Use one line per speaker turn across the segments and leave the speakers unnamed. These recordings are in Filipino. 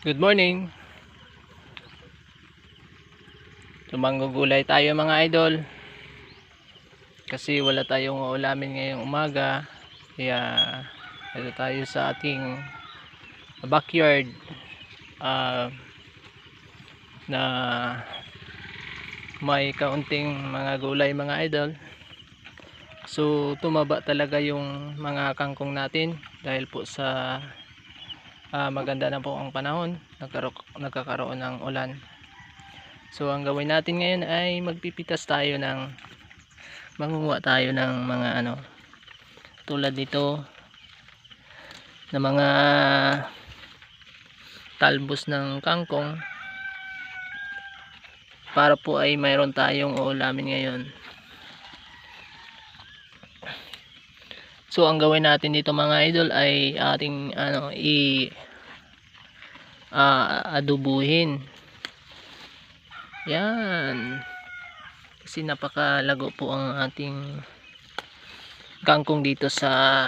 Good morning. Tumanggugulay tayo mga idol. Kasi wala tayong ulamin ngayong umaga. Kaya ito tayo sa ating backyard ah, na may kaunting mga gulay mga idol. So tumaba talaga yung mga kangkong natin dahil po sa Ah, maganda na po ang panahon. Nagkakaroon ng ulan. So ang gawin natin ngayon ay magpipitas tayo ng mangunguha tayo ng mga ano tulad nito na mga talbos ng kangkong para po ay mayroon tayong uulamin ngayon So ang gawin natin dito mga idol ay ating ano i ah, adubuhin. Yan. Kasi napakalago po ang ating kangkong dito sa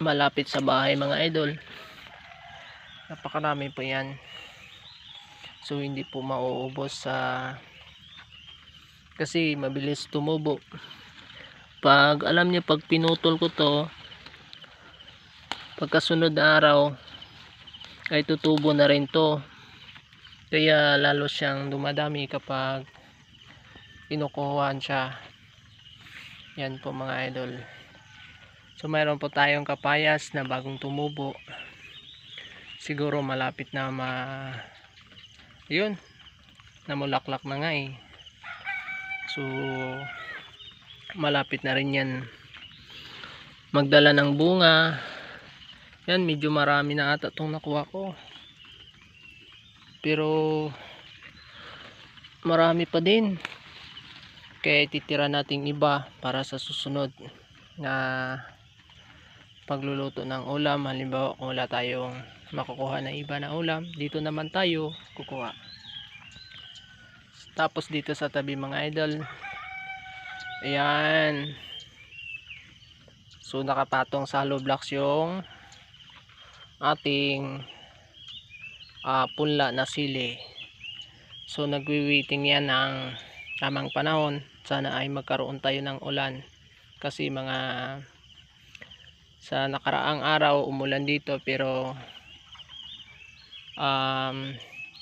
malapit sa bahay mga idol. Napakarami po yan. So hindi po mauubos sa kasi mabilis tumubo. Pag alam niyo pag pinutol ko to pagkasunod na araw ay tutubo na rin to. Kaya lalo siyang dumadami kapag kinukuhaan siya. Yan po mga idol. So mayroon po tayong kapayas na bagong tumubo. Siguro malapit na ma yun namulaklak na nga eh So malapit na rin yan magdala ng bunga. Yan medyo marami na ata itong nakuha ko. Pero marami pa din. Kaya titira nating iba para sa susunod na pagluluto ng ulam. Halimbawa kung wala tayong makukuha na iba na ulam, dito naman tayo kukuha tapos dito sa tabi mga idol. Ayan. So nakapatong sa hollow blocks yung ating uh, punla na sili. So nagwi-waiting yan ng tamang panahon. Sana ay magkaroon tayo ng ulan. Kasi mga sa nakaraang araw umulan dito pero um,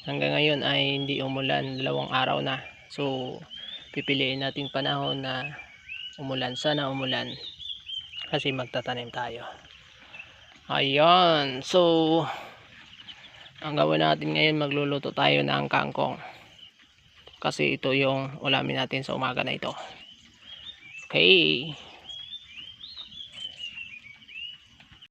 hanggang ngayon ay hindi umulan dalawang araw na. So pipiliin natin panahon na umulan. Sana umulan. Kasi magtatanim tayo. Ayun. So ang gawin natin ngayon magluluto tayo ng kangkong. Kasi ito yung ulamin natin sa umaga na ito. Okay